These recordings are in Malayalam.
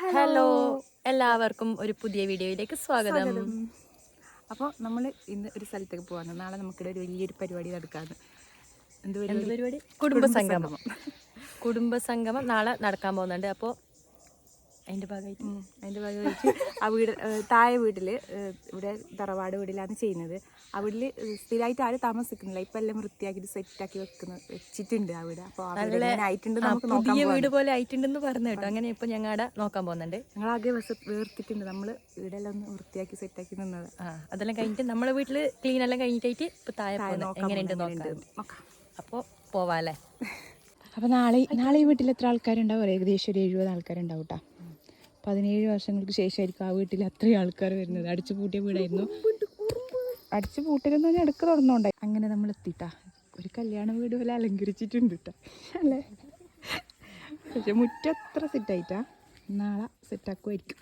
ഹലോ. എല്ലാവർക്കും ഒരു പുതിയ വീഡിയോയിലേക്ക് സ്വാഗതം. അപ്പോൾ നമ്മൾ ഇന്ന് ഒരു സ്ഥലത്തേക്ക് പോവാണ്. നാളെ നമുക്കിവിടെ ഒരു വലിയൊരു പരിപാടി നടക്കാന്ന്. എന്ത് പരിപാടി? കുടുംബ പരിപാടി? കുടുംബസംഗമം. കുടുംബസംഗമം. നാളെ നടക്കാൻ പോകുന്നുണ്ട്. അപ്പോൾ അതിന്റെ ഭാഗമായിട്ട്. അതിന്റെ ഭാഗമായിട്ട് ആ വീട് താഴെ വീട്ടിൽ ഇവിടെ തറവാട് വീട്ടിലാണ് ചെയ്യുന്നത്. ആ വീട്ടിൽ സ്ഥിരമായിട്ട് ആരും താമസിക്കുന്നില്ല. ഇപ്പം എല്ലാം വൃത്തിയാക്കിയിട്ട് സെറ്റാക്കി വെക്കുന്നു വെച്ചിട്ടുണ്ട് ആ വീട്. അപ്പോൾ ആയിട്ടുണ്ട് നമുക്ക് പുതിയ വീട് പോലെ ആയിട്ടുണ്ടെന്ന് പറഞ്ഞു കേട്ടോ. അങ്ങനെ ഇപ്പം ഞങ്ങൾ അവിടെ നോക്കാൻ പോകുന്നുണ്ട്. ഞങ്ങൾ ആകെ വേർത്തിട്ടുണ്ട്. നമ്മൾ വീടെല്ലാം ഒന്ന് വൃത്തിയാക്കി സെറ്റാക്കി നിന്നത്. ആ അതെല്ലാം കഴിഞ്ഞിട്ട് നമ്മളെ വീട്ടിൽ ക്ലീൻ എല്ലാം കഴിഞ്ഞിട്ടായിട്ട് ഇപ്പം താഴെ എങ്ങനെയുണ്ട് നോക്കാം. അപ്പോൾ പോവാം അപ്പോൾ പോവാല്ലേ അപ്പോൾ നാളെ നാളെ ഈ വീട്ടിൽ എത്ര ആൾക്കാരുണ്ടാവും? ഏകദേശം ഒരു എഴുപത് ആൾക്കാരുണ്ടാവും കേട്ടോ. പതിനേഴ് വർഷങ്ങൾക്ക് ശേഷമായിരിക്കും ആ വീട്ടിൽ അത്രയും ആൾക്കാർ വരുന്നത്. അടിച്ചു പൂട്ടിയ വീടായിരുന്നു. അടിച്ചു പൂട്ടലെന്ന് പറഞ്ഞാൽ ഇടയ്ക്ക് തുറന്നുണ്ടായി അങ്ങനെ നമ്മൾ എത്തിട്ടാ. ഒരു കല്യാണ വീട് പോലെ അലങ്കരിച്ചിട്ടുണ്ട് അല്ലേ? പക്ഷെ മുറ്റം അത്ര സെറ്റായിട്ടാ. നാളെ സെറ്റാക്കുമായിരിക്കും.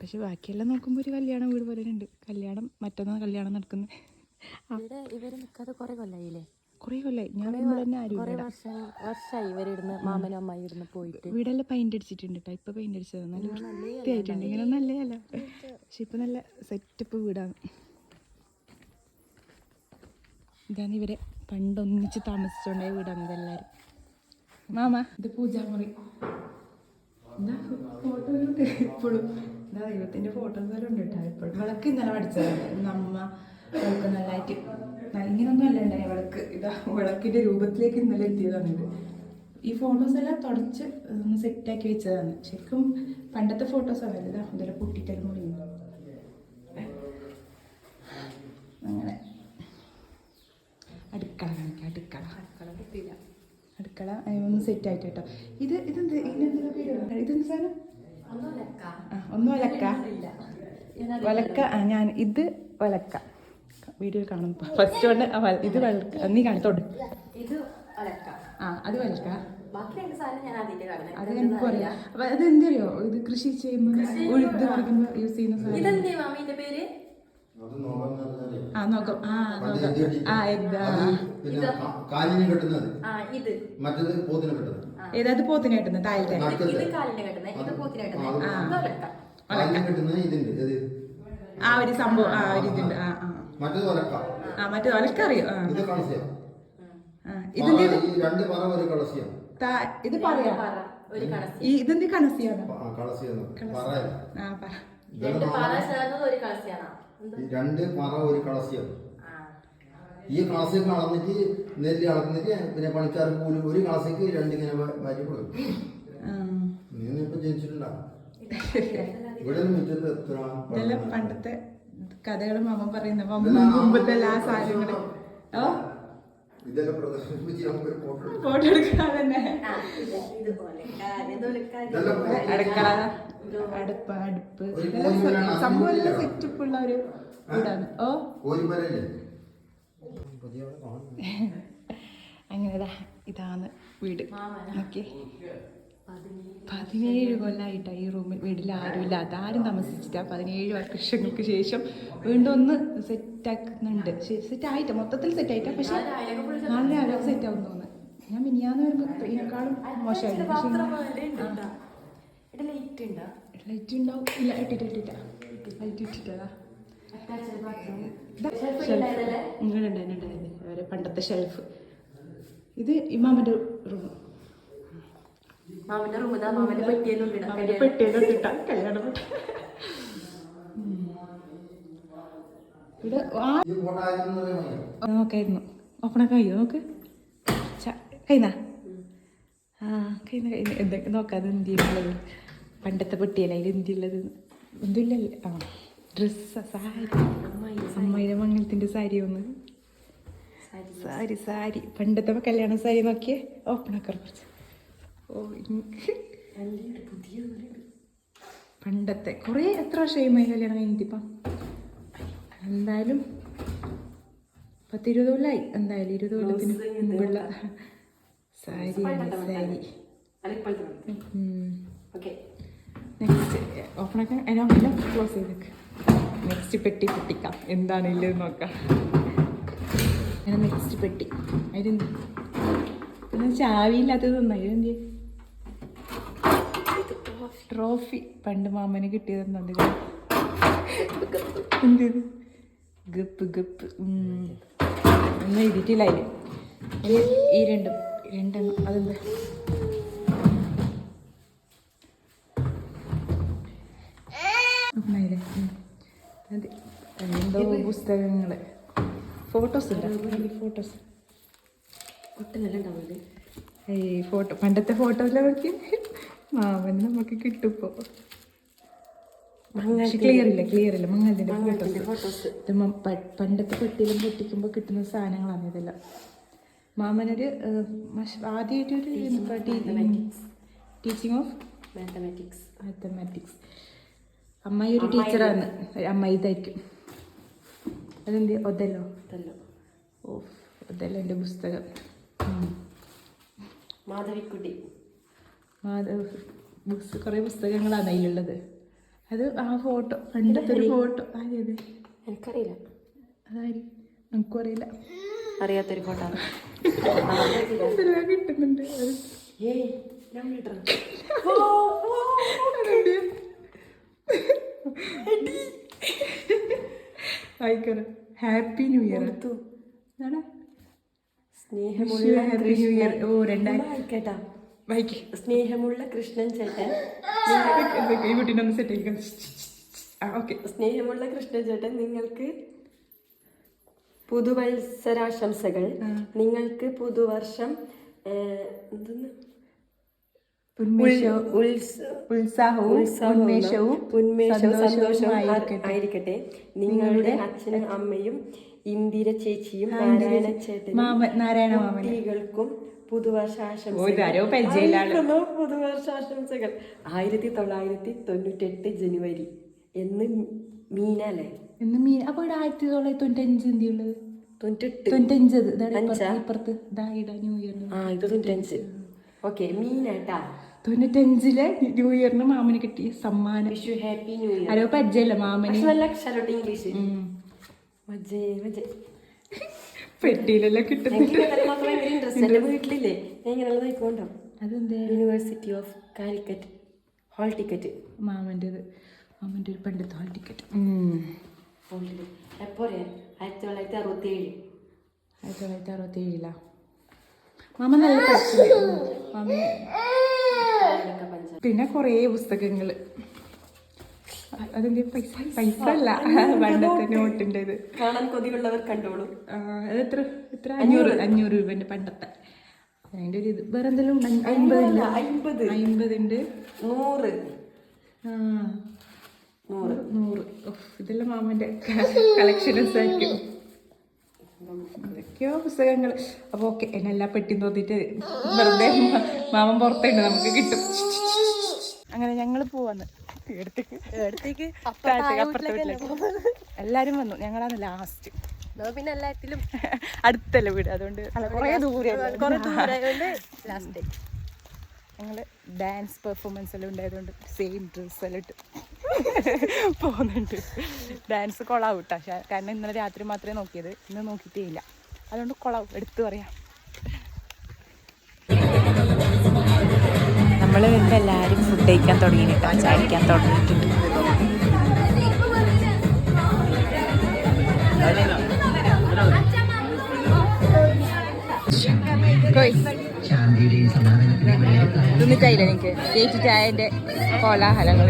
പക്ഷെ ബാക്കിയെല്ലാം നോക്കുമ്പോൾ ഒരു കല്യാണ വീട് പോലെ ഉണ്ട് കല്യാണം മറ്റന്നാൾ കല്യാണം നടക്കുന്നത് ഇവിടെ ഇവർ നിൽക്കാതെ കുറേ കൊല്ലായില്ലേ? കുറേ കൊല്ലായി. ഞാൻ വരുമ്പോൾ തന്നെ ആരും കുറെ വർഷം വർഷമായി ഇവരിടുന്ന് മാമനും അമ്മായി ഇടുന്ന് പോയിട്ട്. വീടെല്ലാം പെയിന്റ് അടിച്ചിട്ടുണ്ട് കേട്ടോ ഇപ്പൊ പെയിന്റ് അടിച്ചത്. നല്ല വൃത്തിയായിട്ടുണ്ട്. ഇങ്ങനെ നല്ലതല്ല? പക്ഷെ ഇപ്പൊ നല്ല സെറ്റപ്പ് വീടാണ്. ഇതാണ് ഇവരെ പണ്ടൊന്നിച്ച് താമസിച്ചുകൊണ്ടായ വീടാണ് ഇതെല്ലാരും. മാമ. ഇത് പൂജാമുറി. എന്താ ഫോട്ടോ ഇപ്പോഴും. എന്താ ദൈവത്തിന്റെ ഫോട്ടോസ് എല്ലാം ഉണ്ട് കേട്ടോ ഇപ്പോഴും. വിളക്ക് ഇന്നലെ പഠിച്ചതാണ് ഇന്ന് അമ്മ വിളക്ക് നല്ലതായിട്ട് ഇങ്ങനൊന്നും അല്ല ഉണ്ടായി വിളക്ക്. ഇതാ വിളക്കിന്റെ രൂപത്തിലേക്ക് ഇന്നലെ എത്തിയതാണ് ഇത്. ഈ ഫോട്ടോസ് എല്ലാം തുടച്ച് ഒന്ന് സെറ്റാക്കി വെച്ചതാണ്. ശരിക്കും പണ്ടത്തെ ഫോട്ടോസ് ആണ്. ഇതാ ഇതെല്ലാം പൊട്ടിട്ടെല്ലാം കൂടി അങ്ങനെ. അടുക്കള കാണിക്കാം അടുക്കള. അടുക്കള അതിന് ഒന്ന് സെറ്റ് ആയിട്ട് കേട്ടോ. ഇത് ഇതെന്ത് ഇതിനെന്താ പേര് ഇതെന്ത് സാധനം? ഒന്നും ഒലക്ക ഒലക്ക ആ ഞാൻ ഇത് ഒലക്ക വീഡിയോ കാണും. ഫസ്റ്റ് കൊണ്ട് വല- ഇത് വെളക്ക നീ അലക്ക ആ അത് വെലക്ക. അത് എനിക്ക് അറിയാം. അപ്പൊ അത് എന്തറിയോ ഇത് കൃഷി ചെയ്യുമ്പോൾ ഉഴുത് യൂസ് ചെയ്യുന്ന സാധനം. ഇതെന്തേ മാമിന്റെ പേര്? ആ നോക്കാം. ആ നോക്കാം. ആ കാലിന് കെട്ടുന്നത്. ആ ഇത്. മറ്റത് പോത്തിന് കെട്ടുന്നത്. ഏതാത് പോത്തിന് കിട്ടുന്നത്? താഴത്തെ. കാലിന് കെട്ടുന്നത് ആ ഒരു സംഭവം. ആ ഒരു ഇതുണ്ട് ആ ആ. മറ്റത് ഒലക്ക ആ മറ്റേ ഒലക്ക അറിയോ. ആ. ഇത് കളസ്യം ആ ഇതിന്റെ ഇത് ഈ രണ്ട് പറ ഒരു കളസ്യം താ- ഇത് പറയാ? പറ ഒരു കണസി ഈ ഇതെന്ത് കണസിയാണ് ആ കളസ്യം പറയല്ല ആ പറ. രണ്ട് പറ. ചേർന്നത് ഒരു കണസിയാണോ ഈ രണ്ട് പറ ഒരു കളസ്യം ആ. ഈ കളസ്യം കളന്നിട്ട് നെല്ല് അളന്നിട്ട് പിന്നെ പണിക്കാർ കൂലി ഒരു കളസ്യക്ക് രണ്ടിങ്ങനെ വ- മാറ്റി കൊടുക്കും. ആ. നീ ഇപ്പൊ ജനിച്ചിട്ടുണ്ടാവും ഇവിടെ ഒരു മുറ്റത്ത് എത്ര ഇതെല്ലാം പണ്ടത്തെ കഥകളും അമ്മ പറയുന്ന അമ്മ മുമ്പത്തെ എല്ലാ സാധനങ്ങളും. ഓ ഫോട്ടോ എടുക്കാം. ഫോട്ടോ എടുക്കാൻ തന്നെ. അടുക്കള. അടുപ്പ് അടുപ്പ്. സംഭവം എല്ലാം സെറ്റപ്പ് ഉള്ള ഒരു വീടാണ് ഓ? കോരിമരല്ലേ പുതിയ കാണുന്നു അങ്ങനെ ദാ ഇതാണ് വീട്. ഓക്കെ. പതിനേഴ് കൊല്ലമായിട്ട് ഈ റൂമിൽ വീട്ടിൽ ആരുമില്ല അതാരും ആരും താമസിച്ചിട്ട് പതിനേഴ് വർഷങ്ങൾക്ക് ശേഷം വീണ്ടും ഒന്ന് സെറ്റ് ആക്കുന്നുണ്ട്. സെറ്റ് ആയിട്ട് മൊത്തത്തിൽ സെറ്റ് ആയിട്ട്. പക്ഷെ നാളെ രാവിലെ സെറ്റ് ആവും തോന്നുന്നു. ഞാൻ മിനിയാന്ന് വരുമ്പോൾ ഇതിനേക്കാളും മോശമായിരുന്നു ലൈറ്റ് ഉണ്ടാവും ഇല്ല ഇട്ടിട്ട് ഇട്ടിട്ട. ലൈറ്റ് ഇട്ടിട്ടതാ. പണ്ടത്തെ ഷെൽഫ് ഇത് ഇമാമന്റെ റൂം മാമന്റെ റൂമിൽ നിന്ന് മാമന്റെ ഉണ്ട് അവന്റെ പെട്ടിയിലോട്ട് ഇട്ട. കല്യാണം നോക്കായിരുന്നു. ഓപ്പണൊക്കെ കഴിയോ നോക്ക്. കഴിഞ്ഞാ? ആ കഴിഞ്ഞ കഴിഞ്ഞ. എന്തൊക്കെ നോക്കാതെ എന്തിയുള്ളത് പണ്ടത്തെ പെട്ടിയല്ല അതിൽ എന്തിയുള്ളത് എന്തില്ലല്ലേ ആ ഡ്രസ്സ് സാരി. അമ്മയുടെ മംഗലത്തിന്റെ സാരി ഒന്ന്. സാരി. സാരി പണ്ടത്തെ കല്യാണ സാരി നോക്കിയേ. ഓപ്പണൊക്കെ കുറച്ച് ഓ. പണ്ടത്തെ കുറേ എത്ര വർഷമായി കല്യാണം കഴിഞ്ഞിട്ടിപ്പം എന്തായാലും പത്തിരുപത് കൊല്ലായി. എന്തായാലും ഇരുപത് കൊല്ലത്തിന് മുമ്പുള്ള സാരി സാരി. നെക്സ്റ്റ് ഓപ്പണാക്കാൻ എല്ലാം ക്ലോസ് ചെയ്തേക്ക് നെക്സ്റ്റ് പെട്ടി പൊട്ടിക്കാം. എന്താണ് ഇല്ലെന്ന് നോക്കാം. അങ്ങനെ നെക്സ്റ്റ് പെട്ടി. അതിന് ചാവിയില്ലാത്തത് നന്നായി. എന്ത് ട്രോഫി. പണ്ട് മാമന് കിട്ടിയതെന്നുണ്ട് എന്ത് ഗപ്പ് ഗപ്പ്. ഒന്നും എഴുതിയിട്ടില്ല ഇത് ഈ രണ്ടും രണ്ടെണ്ണം. അതെന്താ. അത്. എന്തോ പുസ്തകങ്ങൾ. ഫോട്ടോസ് ഉണ്ടോ? ഫോട്ടോസ്. ഏയ് ഫോട്ടോ. പണ്ടത്തെ ഫോട്ടോയിലെ നോക്കി മാമന് നമുക്ക് പക്ഷെ ക്ലിയർ ഇല്ല ക്ലിയർ ഇല്ല. മങ്ങതിന്റെ ഫോട്ടോസ് ഇത് പണ്ടത്തെ പെട്ടിയിലും പൊട്ടിക്കുമ്പോൾ കിട്ടുന്ന സാധനങ്ങളാണ് ഇതെല്ലാം. മാമനൊരു ആദ്യമായിട്ടൊരു ടീച്ചിങ് ഓഫ് മാത്തമാറ്റിക്സ് മാത്തമാറ്റിക്സ് അമ്മായി ഒരു ടീച്ചറാണ്. അമ്മായി ഇതായിരിക്കും. അതെന്ത്? ഒതല്ലോ. ഓഫ് ഓ ഒതല്ലോ എന്റെ പുസ്തകം. മാധവിക്കുട്ടി. കുറേ പുസ്തകങ്ങളാണ് അതിലുള്ളത്. അത് ആ ഫോട്ടോ പണ്ടത്തെ ഒരു ഫോട്ടോ. അതെ അതെ? എനിക്കറിയില്ല. അതായി നമുക്കും അറിയില്ല അറിയാത്തൊരു ഫോട്ടോ. കിട്ടുന്നുണ്ട്. ഹാപ്പി ന്യൂ ഇയർ സ്നേഹമുള്ള ഹാപ്പി ന്യൂ ഇയർ ഓ രണ്ടായിരം കേട്ടാ സ്നേഹമുള്ള കൃഷ്ണൻ ചേട്ടൻ. ഈ കുട്ടീനെ ഒന്ന് സെറ്റ് ആയിരിക്കാം ഓക്കെ സ്നേഹമുള്ള കൃഷ്ണൻ ചേട്ടൻ നിങ്ങൾക്ക് പുതുവത്സരാശംസകൾ. നിങ്ങൾക്ക് പുതുവർഷം ഉത്സാഹവും ഉന്മേഷവും സന്തോഷവും. ആയിരിക്കട്ടെ. നിങ്ങളുടെ അച്ഛനും അമ്മയും ഇന്ദിര ചേച്ചിയും നാരായണ നാരായണ കുട്ടികൾക്കും പുതുവർഷാശംസകൾ. പുതുവർഷാശംസകൾ ആയിരത്തി തൊള്ളായിരത്തി തൊണ്ണൂറ്റെട്ട് ജനുവരി. എന്ന് മീന അല്ലേ എന്ന് മീൻ അപ്പൊ ഇവിടെ ആയിരത്തി തൊള്ളായിരത്തി തൊണ്ണൂറ്റഞ്ച് എന്തിയുള്ളത് തൊണ്ണൂറ്റഞ്ചിലെ ന്യൂ ഇയറിന് മാമന് കിട്ടിയ സമ്മാനം. Vishu happy new year. അരോ പരിചയല്ല മാമന്. നല്ല അക്ഷരോട്ട് ഇംഗ്ലീഷ്. മജേ മജേ പെട്ടിയിലെല്ലാം എന്റെ വീട്ടിലില്ലേ? ഞാൻ അതെന്തേ? University of Calicut hall ticket മാമന്റെത്. മാമന്റെ ഒരു പണ്ടത്തെ ഹാൾ ടിക്കറ്റ് എപ്പോ ആയിരത്തി തൊള്ളായിരത്തി അറുപത്തി ഏഴ് ആയിരത്തി തൊള്ളായിരത്തി അറുപത്തി ഏഴിലാ മാമ നല്ല മാമ പിന്നെ കുറേ പുസ്തകങ്ങൾ അതെന്ത് പൈസ പൈസ അല്ല പണ്ടത്തെ നോട്ടിന്റെ ഇത് കാണാൻ കൊതിയുള്ളവർ കണ്ടോളൂ. അത് എത്ര എത്ര അഞ്ഞൂറ്. അഞ്ഞൂറ് രൂപന്റെ പണ്ടത്തെ. അതിന്റെ ഒരു ഇത്. വേറെ എന്തെങ്കിലും അമ്പതുണ്ട് അമ്പത്. അമ്പതുണ്ട് നൂറ്. നൂറ്. നൂറ്. ഇതെല്ലാം മാമന്റെ കളക്ഷൻസ് ആയിരിക്കും എന്തൊക്കെയോ പുസ്തകങ്ങൾ. അപ്പോൾ ഓക്കെ എന്നെല്ലാം പെട്ടി തോന്നിട്ട് വെറുതെ മാമൻ പുറത്തുണ്ട് നമുക്ക് കിട്ടും. അങ്ങനെ ഞങ്ങൾ പോവാന്ന്. എടുത്തേക്ക്. അടുത്തേക്ക് താഴത്തേക്ക് അപ്പുറത്തെ വീട്ടിലേക്ക് എല്ലാരും വന്നു. ഞങ്ങളാണ് ലാസ്റ്റ് പിന്നെ എല്ലാത്തിലും അടുത്തല്ല വീട്. അതുകൊണ്ട് കുറേ ദൂരെ കുറേ ലാസ്റ്റ് ഞങ്ങൾ ഡാൻസ് പെർഫോമൻസ് എല്ലാം ഉണ്ടായതുകൊണ്ട് സെയിം ഡ്രസ് എല്ലാം ഇട്ട് പോകുന്നുണ്ട്. ഡാൻസ് കൊളാവും കേട്ടോ കാരണം ഇന്നലെ രാത്രി മാത്രമേ നോക്കിയത്. ഇന്ന് നോക്കിയിട്ടേ ഇല്ല. അതുകൊണ്ട് കൊളാവും എടുത്തു പറയാം. നമ്മൾ വരുമ്പോൾ എല്ലാവരും ഫുഡ് കഴിക്കാൻ തുടങ്ങിയിട്ട് ചാടിക്കാൻ തുടങ്ങിയിട്ടുണ്ട്. തിന്നിട്ടായില്ല നിനക്ക്. ചേച്ചി ചായന്റെ കോലാഹലങ്ങൾ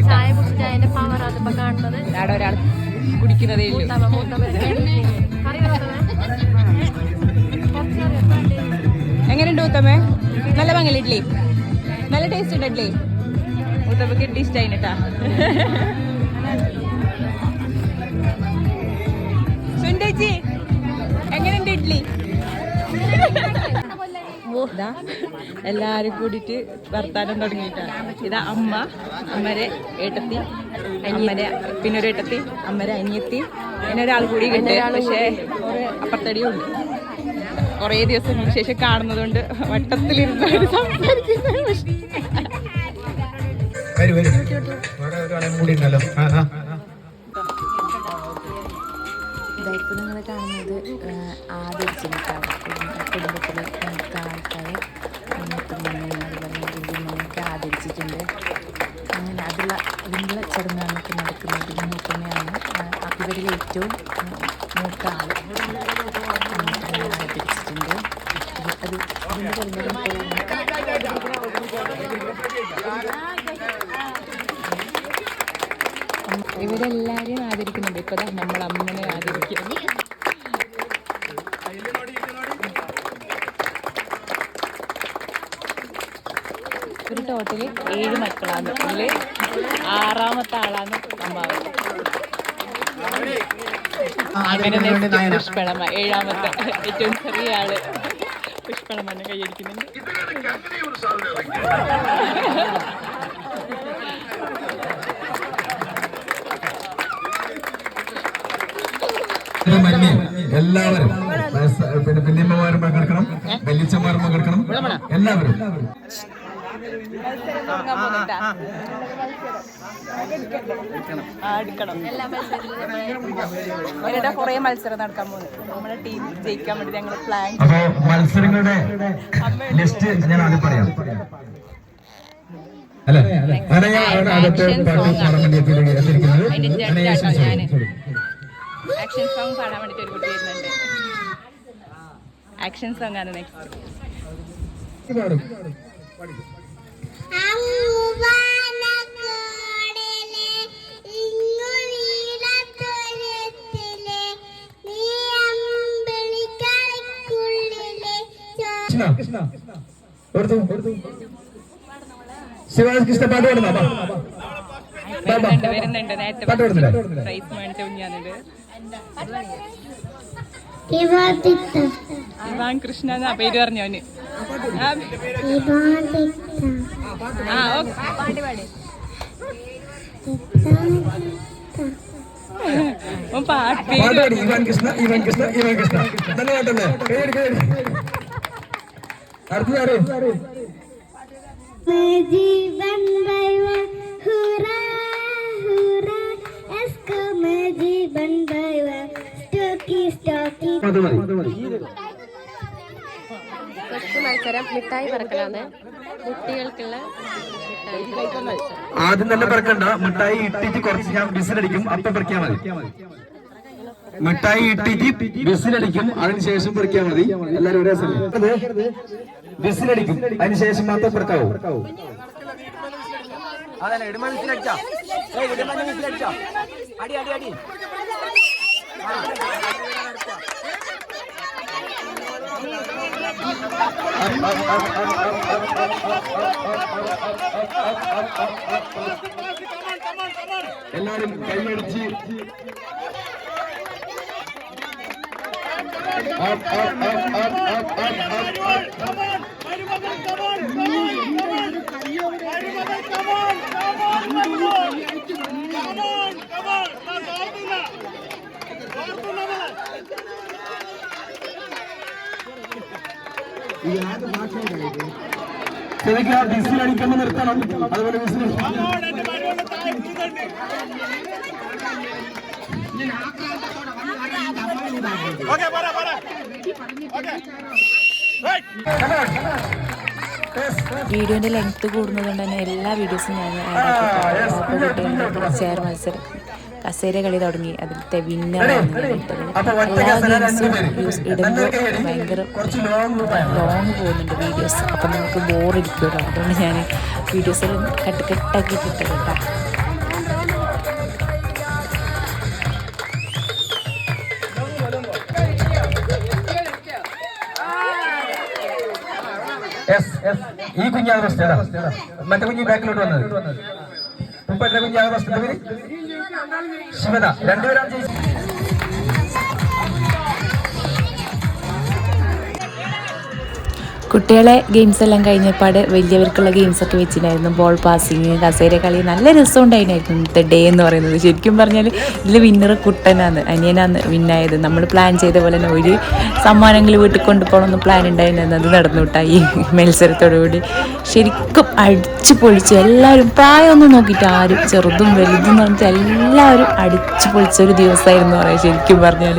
അവിടെ ഒരാൾ കുടിക്കുന്നതേ ഉള്ളൂ എങ്ങനെയുണ്ട് ഉത്തമേ നല്ല ഭംഗിയില്ലേ ഇഡ്ലി നല്ല ടേസ്റ്റ് ഉണ്ടല്ലേ? ഇഡ്ലി ടേസ്റ്റ് കേട്ടാ സുന്ദേച്ചി എങ്ങനെയുണ്ട് ഇഡ്ലി? ഇതാ എല്ലാരും കൂടിട്ട് വർത്താനം തുടങ്ങിയിട്ടാണ് ഇതാ അമ്മ അമ്മരെ ഏട്ടത്തി അമ്മരെ പിന്നൊരു ഏട്ടത്തി അമ്മരെ അനിയത്തി പിന്നെ ഒരാൾ കൂടി ഉണ്ട് പക്ഷേ അപ്പുറത്തടിയും ഉണ്ട്. കുറേ ദിവസങ്ങൾക്ക് ശേഷം കാണുന്നതുകൊണ്ട് വട്ടത്തിലിരുന്ന് സംസാരിക്കുന്നത് ഇവരെല്ലാവരെയും ആദരിക്കുന്നുണ്ട്. ഇപ്പൊ നമ്മൾ അമ്മനെ ആദരിക്കുന്നു. ഒരു ടോട്ടൽ ഏഴ് മക്കളാണ്. ഇതിൽ ആറാമത്തെ ആളാണ് അമ്മാവ് അങ്ങനെ പുഷ്പളമ ഏഴാമത്തെ ഏറ്റവും ചെറിയ ആൾ പുഷ്പളമനെ കൈയടിക്കുന്നുണ്ട് എല്ലാവരും. അവരുടെ കുറേ മത്സരം നടക്കാൻ പോകുന്നത് നമ്മുടെ ടീം ജയിക്കാൻ വേണ്ടി ഞങ്ങൾ പ്ലാൻ അപ്പോ മത്സരങ്ങളുടെ ലിസ്റ്റ് ഞാൻ ആദ്യം പറയാം. അല്ലെ? അവിടെ അകത്ത് പാട്ട് പാടാൻ വേണ്ടി എത്തിയിരിക്കുന്നത്. ആക്ഷൻ സോങ് പാടാൻ വേണ്ടിട്ട് ഒരു കുട്ടി വരുന്നുണ്ട്. ആക്ഷൻ സോങ് ആണ് നെക്സ്റ്റ് പാടും. അമ്പിളിക്കടക്കുള്ളിലെ കൃഷ്ണ കൊടുത്തു ശിവാജി കൃഷ്ണ പാട്ട് പാടുന്ന? വരുന്നുണ്ട് വരുന്നുണ്ട്. നേരത്തെ പാട്ട് പാടുന്നില്ല? ഇവാൻ കൃഷ്ണ എന്നാ പേര് പറഞ്ഞോന് अब हाँ ओके ಮಾತಾಡಿ Ivan Krishna Ivan Krishna Ivan Krishna ಧನ್ಯವಾದ ಕೈ ಹಿಡಿ ಕೈ ಹಿಡಿ ಅರ್ಥ ಯಾರು जीवन भयो हुरा हुरा इसको मैं जीवन भयो स्टोकी स्टोकी കുട്ടികൾക്കുള്ള ആദ്യം തന്നെ പറക്കണ്ട. മിഠായി ഇട്ടിട്ട് കുറച്ച് ഞാൻ ബിസിലടിക്കും അപ്പൊ പറിക്കാൻ മതി. മിഠായി ഇട്ടിട്ട് ബിസിലടിക്കും അതിനുശേഷം പറിക്കാൻ മതി. എല്ലാരും ഒരേ സമയം. ബിസിലടിക്കും അതിനുശേഷം മാത്രം പിറക്കാവൂ. എല്ലാരും കൈയടിച്ച് up, up, up, up, up, ശരിക്കും ആ വിസിൽ അടിക്കുമ്പോൾ നിർത്തണം. അതുപോലെ വിസിൽ വീഡിയോന്റെ ലെങ്ത് കൂടുന്നതുകൊണ്ട് തന്നെ എല്ലാ വീഡിയോസും ഞാൻ ആഡ് കുട്ടികളുടെ ചെയർ മത്സരം. കസേര കളി തുടങ്ങി. അതിലത്തെ വിന്നറാണ് എല്ലാ ഗെയിംസും യൂസ് ഇടുമ്പോൾ ഭയങ്കര ലോങ് പോകുന്നുണ്ട് വീഡിയോസ് അപ്പം നമുക്ക് ബോറടിക്കുമല്ലോ അതുകൊണ്ട് ഞാൻ വീഡിയോസിൽ കട്ട് കട്ടാക്കിയിട്ട് ഇട്ടത് കേട്ടോ. ഈ കുഞ്ഞാണ് ഫസ്റ്റ് മറ്റേ കുഞ്ഞ് ബാക്കിലോട്ട് വന്നത്. മുപ്പറ്റ കുഞ്ഞാണ് ഫസ്റ്റ് പേര് ശിവന രണ്ടുപേരാണ് കുട്ടികളെ ഗെയിംസ് എല്ലാം കഴിഞ്ഞപ്പാട് വലിയവർക്കുള്ള ഗെയിംസ് ഒക്കെ വെച്ചിട്ടുണ്ടായിരുന്നു. ബോൾ പാസിങ് കസേര കളി നല്ല രസം ഉണ്ടായിരുന്നു ഇന്നത്തെ ഡേ എന്ന് പറയുന്നത്. ശരിക്കും പറഞ്ഞാൽ ഇതിൽ വിന്നർ കുട്ടനാണ് അനിയനാണ് വിന്നായത്. നമ്മൾ പ്ലാൻ ചെയ്ത പോലെ തന്നെ ഒരു സമ്മാനങ്ങൾ വീട്ടിൽ കൊണ്ടുപോകണമെന്ന് പ്ലാൻ ഉണ്ടായിരുന്നു അത് നടന്നു കേട്ടാ ഈ മത്സരത്തോടു കൂടി. ശരിക്കും അടിച്ചു പൊളിച്ചു. എല്ലാവരും പ്രായമൊന്നും നോക്കിയിട്ട് ആരും ചെറുതും വലുതും എന്ന് എല്ലാവരും അടിച്ചു പൊളിച്ച ഒരു ദിവസമായിരുന്നു പറയാം. ശരിക്കും പറഞ്ഞാൽ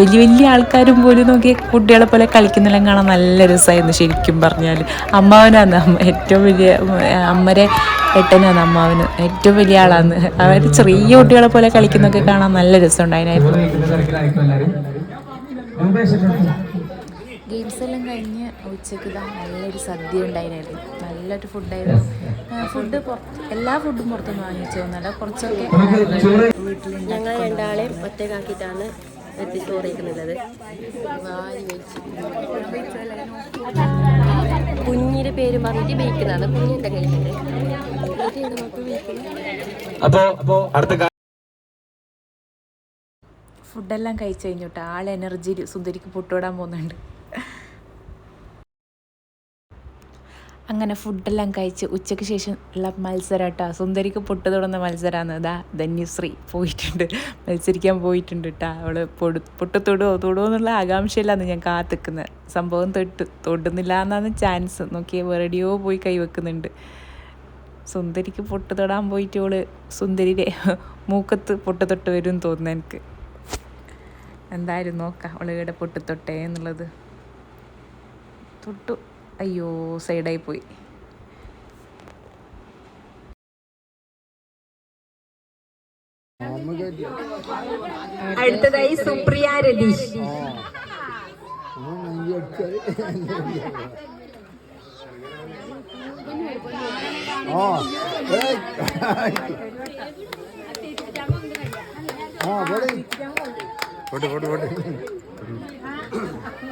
വലിയ വലിയ ആൾക്കാരും പോലും നോക്കി കുട്ടികളെ പോലെ കളിക്കുന്നെല്ലാം കാണാൻ നല്ല രസമായിരുന്നു. ശരിക്കും ശരിക്കും പറഞ്ഞാൽ അമ്മാവനാണ് അമ്മ ഏറ്റവും വലിയ അമ്മരെ ഏട്ടനാണ് അമ്മാവന്. ഏറ്റവും വലിയ ആളാണ് അവർ ചെറിയ കുട്ടികളെ പോലെ കളിക്കുന്നൊക്കെ കാണാൻ നല്ല രസമുണ്ടായിരുന്നു ഉണ്ടായിരുന്നു ഗെയിംസ് എല്ലാം കഴിഞ്ഞ് ഉച്ചയ്ക്ക് ഇതാ നല്ലൊരു സദ്യ ഉണ്ടായിരുന്നു നല്ലൊരു ഫുഡായിരുന്നു. ഫുഡ് എല്ലാ ഫുഡും പുറത്തുനിന്ന് വാങ്ങിച്ചു. തോന്നല്ല കുറച്ചൊക്കെ വീട്ടിലുണ്ട് ഞങ്ങൾ രണ്ടാളെയും ഒറ്റക്കാക്കിയിട്ടാണ് എത്തി ചോറിയിരിക്കുന്നത് കുഞ്ഞിന്റെ പേര് പറഞ്ഞിട്ട് ബേക്കുന്നതാണ് കുഞ്ഞിന്റെ അപ്പോ അപ്പോ അടുത്ത ഫുഡെല്ലാം കഴിച്ചു കഴിഞ്ഞിട്ട് ആൾ എനർജി സുന്ദരിക്ക് പൊട്ടുവിടാൻ പോകുന്നുണ്ട്. അങ്ങനെ ഫുഡെല്ലാം കഴിച്ച് ഉച്ചയ്ക്ക് ശേഷം ഉള്ള മത്സരം കേട്ടോ സുന്ദരിക്ക് പൊട്ട് തൊടുന്ന മത്സരമാണ് ഇതാ ധന്യശ്രീ പോയിട്ടുണ്ട്. മത്സരിക്കാൻ പോയിട്ടുണ്ട് കേട്ടോ അവൾ പൊടു പൊട്ട് തൊടുവോ തൊടുവോ എന്നുള്ള ആകാംക്ഷയിലാണ് ഞാൻ കാത്തിക്കുന്നത് സംഭവം തൊട്ട് തൊടുന്നില്ല എന്നാണ് ചാൻസ്. നോക്കിയേ വെറടിയോ പോയി കൈവെക്കുന്നുണ്ട് സുന്ദരിക്ക് പൊട്ട് തൊടാൻ പോയിട്ട് ഓൾ സുന്ദരിയുടെ മൂക്കത്ത് പൊട്ട് തൊട്ട് വരും തോന്നുന്നു എനിക്ക്. എന്തായാലും നോക്കാം. അവളുടെ പൊട്ട് തൊട്ടേ എന്നുള്ളത്. തൊട്ടു. അയ്യോ സൈഡായി പോയി. അടുത്തതായി സുപ്രിയ രതീഷ് ആ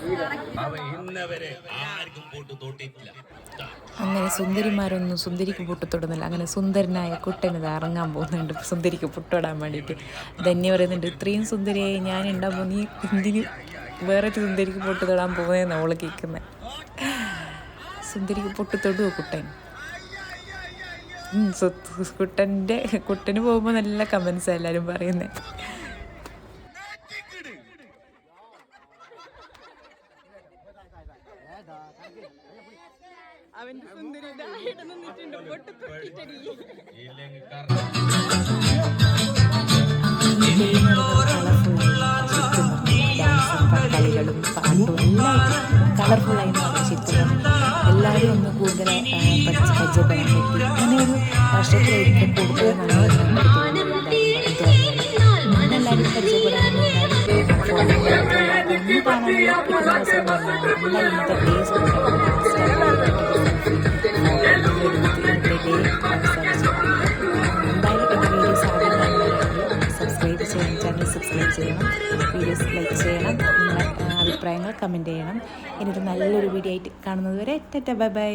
സുന്ദരിക്ക് പത്തുകൊണ്ട് ആണുങ്ങളെ അങ്ങനെ സുന്ദരിമാരൊന്നും സുന്ദരിക്ക് പൊട്ട് തൊടുന്നില്ല. അങ്ങനെ സുന്ദരനായ കുട്ടൻ ഇറങ്ങാൻ പോകുന്നുണ്ട്. സുന്ദരിക്ക് പൊട്ടിടാൻ വേണ്ടിയിട്ട്. ധന്യ പറയുന്നുണ്ട് ഇത്രയും സുന്ദരിയായി ഞാൻ ഉണ്ടാകുമ്പോൾ നീ എന്തിന് വേറൊരു സുന്ദരിക്ക് പൊട്ട് തൊടാൻ പോകുന്നതെന്ന് അവൾ കേൾക്കുന്നത് സുന്ദരിക്ക് പൊട്ട് തൊടുവോ കുട്ടൻ. കുട്ടന്റെ കുട്ടന് പോകുമ്പോൾ നല്ല കമൻസാണ് എല്ലാവരും പറയുന്നത് കളികളും പാട്ടും എല്ലാം കളർഫുള്ളായി മാറി ശരിക്കും എല്ലാവരും ഒന്ന് കൂടുതൽ പഠിച്ച് പരിചയപ്പെടാൻ പറ്റി അങ്ങനെ ഒരു വർഷത്തിലൊരിക്കൽ കൂടുതൽ നമ്മൾ എല്ലാവരും പരിചയപ്പെടാൻ ഒന്ന് കാണാനുള്ള അവസരം തന്നെയാണ് എല്ലാ ഇന്നത്തെ ഡേയ്സ് കമന്റ് ചെയ്യണം. ഇനിയൊരു നല്ലൊരു വീഡിയോ ആയിട്ട് കാണുന്നത് വരെ ടെറ്റ ബൈ ബൈ.